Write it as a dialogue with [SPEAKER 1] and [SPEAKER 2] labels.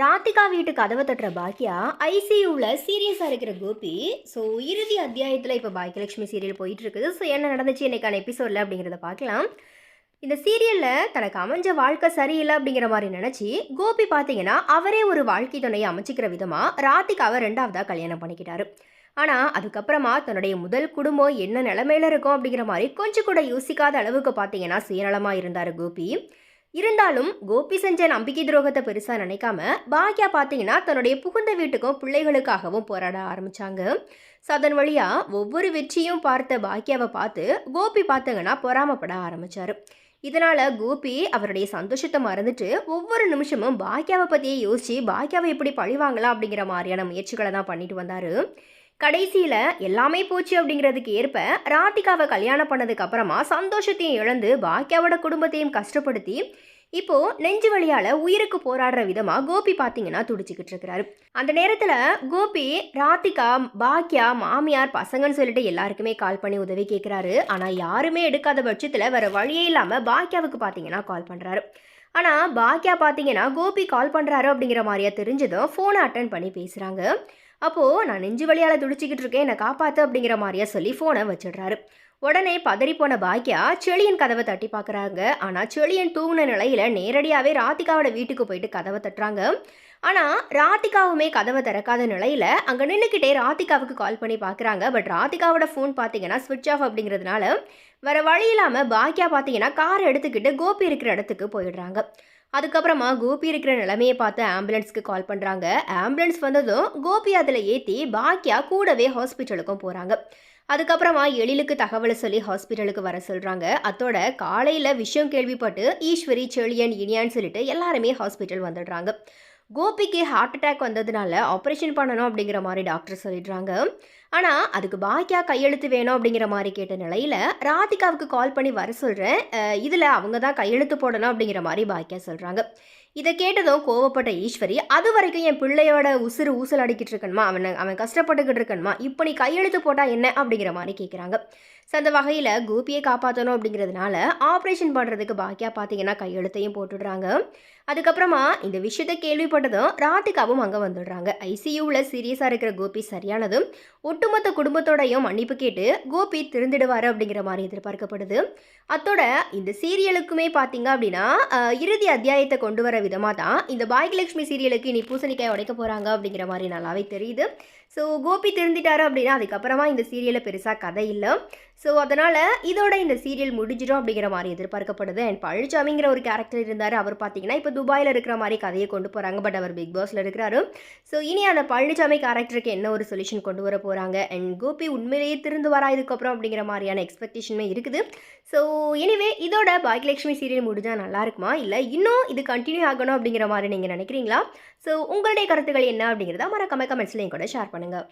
[SPEAKER 1] ராதிகா வீட்டு கதவை தட்டுற பாக்கியா ஐசியூவில் சீரியஸாக இருக்கிற கோபி. ஸோ இறுதி அத்தியாயத்தில் இப்போ பாக்கியலட்சுமி சீரியல் போயிட்டு இருக்குது ஸோ என்ன நடந்துச்சு இன்றைக்கான எபிசோடில் அப்படிங்கிறத பார்க்கலாம் இந்த சீரியலில் தனக்கு அமைஞ்ச வாழ்க்கை சரியில்லை அப்படிங்கிற மாதிரி நினச்சி கோபி பார்த்தீங்கன்னா அவரே ஒரு வாழ்க்கை துணையை அமைச்சிக்கிற விதமாக ராதிகாவை ரெண்டாவதாக கல்யாணம் பண்ணிக்கிட்டாரு. ஆனால் அதுக்கப்புறமா தன்னுடைய முதல் குடும்பம் என்ன நிலமையில இருக்கும் அப்படிங்கிற மாதிரி கொஞ்சம் கூட யோசிக்காத அளவுக்கு பார்த்தீங்கன்னா சுயநலமாக இருந்தார் கோபி. இருந்தாலும் கோபி செஞ்ச நம்பிக்கை துரோகத்தை பெருசாக நினைக்காம பாக்யா பார்த்தீங்கன்னா தன்னுடைய புகுந்த வீட்டுக்கும் பிள்ளைகளுக்காகவும் போராட ஆரம்பிச்சாங்க. ஸோ அதன் வழியாக ஒவ்வொரு வெற்றியும் பார்த்த பாக்யாவை பார்த்து கோபி பார்த்தீங்கன்னா பொறாமப்பட ஆரம்பிச்சாரு. இதனால கோபி அவருடைய சந்தோஷத்தை மறந்துட்டு ஒவ்வொரு நிமிஷமும் பாக்யாவை பற்றியே யோசிச்சு பாக்யாவை எப்படி பழிவாங்கலாம் அப்படிங்கிற மாதிரியான முயற்சிகளை தான் பண்ணிட்டு வந்தாரு. கடைசியில் எல்லாமே போச்சு அப்படிங்கிறதுக்கு ஏற்ப ராதிகாவை கல்யாணம் பண்ணதுக்கு அப்புறமா சந்தோஷத்தையும் இழந்து பாக்கியாவோட குடும்பத்தையும் கஷ்டப்படுத்தி இப்போ நெஞ்சு வழியால உயிருக்கு போராடுற விதமா கோபி பாத்தீங்கன்னா துடிச்சுக்கிட்டு இருக்கிறாரு. அந்த நேரத்துல கோபி ராதிகா பாக்கியா மாமியார் பசங்கன்னு சொல்லிட்டு எல்லாருக்குமே கால் பண்ணி உதவி கேட்கிறாரு ஆனா யாருமே எடுக்காத பட்சத்துல வேற வழியே இல்லாம பாக்கியாவுக்கு பாத்தீங்கன்னா கால் பண்றாரு. ஆனா பாக்கியா பாத்தீங்கன்னா கோபி கால் பண்றாரு அப்படிங்கிற மாதிரியா தெரிஞ்சதும் ஃபோனை அட்டன் பண்ணி பேசுறாங்க. அப்போது நான் நெஞ்சு வழியால் துடிச்சிக்கிட்டு இருக்கேன் என்னை காப்பாற்று அப்படிங்கிற மாதிரியா சொல்லி ஃபோனை வச்சிடுறாரு. உடனே பதறிப்போன பாக்கியா செளியன் கதவை தட்டி பார்க்குறாங்க ஆனால் செளியன் தூங்கின நிலையில் நேரடியாகவே ராதிகாவோட வீட்டுக்கு போயிட்டு கதவை தட்டுறாங்க. ஆனால் ராதிகாவுமே கதவை திறக்காத நிலையில் அங்கே நின்றுக்கிட்டே ராதிகாவுக்கு கால் பண்ணி பார்க்குறாங்க பட் ராதிகாவோட ஃபோன் பார்த்தீங்கன்னா ஸ்விட்ச் ஆஃப் அப்படிங்கிறதுனால வேறு வழி இல்லாமல் பாக்கியா பார்த்தீங்கன்னா கார் எடுத்துக்கிட்டு கோபி இருக்கிற இடத்துக்கு போயிடுறாங்க. அதுக்கப்புறமா கோபி இருக்கிற நிலைமையை பார்த்து ஆம்புலன்ஸ்க்கு கால் பண்ணுறாங்க ஆம்புலன்ஸ் வந்ததும் கோபி அதில் ஏற்றி பாக்கியா கூடவே ஹாஸ்பிட்டலுக்கும் போகிறாங்க அதுக்கப்புறமா எழிலுக்கு தகவலை சொல்லி ஹாஸ்பிட்டலுக்கு வர சொல்கிறாங்க அத்தோட காலையில் விஷயம் கேள்விப்பட்டு ஈஸ்வரி செழியன் இனியான்னு சொல்லிட்டு எல்லாருமே ஹாஸ்பிட்டல் வந்துடுறாங்க. கோபிக்கு ஹார்ட் அட்டாக் வந்ததுனால ஆப்ரேஷன் பண்ணணும் அப்படிங்கிற மாதிரி டாக்டர் சொல்லிடுறாங்க. ஆனால் அதுக்கு பாக்கியா கையெழுத்து வேணும் அப்படிங்கிற மாதிரி கேட்ட நிலையில் ராதிகாவுக்கு கால் பண்ணி வர சொல்கிறேன் இதில் அவங்க தான் கையெழுத்து போடணும் அப்படிங்கிற மாதிரி பாக்கியா சொல்கிறாங்க இதை கேட்டதும் கோவப்பட்ட ஈஸ்வரி அது வரைக்கும் என் பிள்ளையோட உசுறு ஊசல் அடிக்கிட்டு இருக்கணுமா? அவனை அவன் கஷ்டப்பட்டுக்கிட்டு இருக்கணுமா? இப்போ நீ கையெழுத்து போட்டால் என்ன? அப்படிங்கிற மாதிரி கேட்குறாங்க ஸோ அந்த வகையில் கோபியை காப்பாற்றணும் அப்படிங்கிறதுனால ஆப்ரேஷன் பண்ணுறதுக்கு பாக்கியா பார்த்தீங்கன்னா கையெழுத்தையும் போட்டுடுறாங்க. அதுக்கப்புறமா இந்த விஷயத்தை கேள்விப்பட்டதும் ராதிகாவும் அங்கே வந்துடுறாங்க. ஐசியூவில் சீரியஸாக இருக்கிற கோபி சரியானதும் ஒட்டுமொத்த குடும்பத்தோடையும் மன்னிப்பு கேட்டு கோபி திருந்திடுவார் அப்படிங்கிற மாதிரி எதிர்பார்க்கப்படுது. அத்தோட இந்த சீரியலுக்குமே பார்த்தீங்க அப்படின்னா இறுதி அத்தியாயத்தை கொண்டு வர விதமாக தான் இந்த பாகியலட்சுமி சீரியலுக்கு இனி பூசணிக்காய் உடைக்க போகிறாங்க அப்படிங்கிற மாதிரி நல்லாவே தெரியுது. ஸோ கோபி திருந்திட்டாரு அப்படின்னா அதுக்கப்புறமா இந்த சீரியலில் பெருசாக கதை இல்லை. ஸோ அதனால் இதோட இந்த சீரியல் முடிஞ்சிடும் அப்படிங்கிற மாதிரி எதிர்பார்க்கப்படுது. அண்ட் பழனிசாமிங்கிற ஒரு கேரக்டர் இருந்தார். அவர் பார்த்தீங்கன்னா இப்போ துபாயில் இருக்கிற மாதிரி கதையை கொண்டு போகிறாங்க பட் அவர் பிக் பாஸில் இருக்கிறாரு. ஸோ இனி அந்த பழனிசாமி கேரக்டருக்கு என்ன ஒரு சொல்யூஷன் கொண்டு வர போகிறாங்க அண்ட் கோபி உண்மையிலேயே திருந்து வரா இதுக்கப்புறம் அப்படிங்கிற மாதிரியான எக்ஸ்பெக்டேஷனுமே இருக்குது. ஸோ எனிவே இதோட பாக்யலட்சுமி சீரியல் முடிஞ்சால் நல்லா இருக்குமா? இல்லை இன்னும் இது கண்டினியூ ஆகணும் அப்படிங்கிற மாதிரி நீங்கள் நினைக்கிறீங்களா? ஸோ உங்களுடைய கருத்துக்கள் என்ன அப்படிங்கிறத மறக்காம கமெண்ட்ஸ்லையும் கூட ஷேர் பண்ணுங்கள்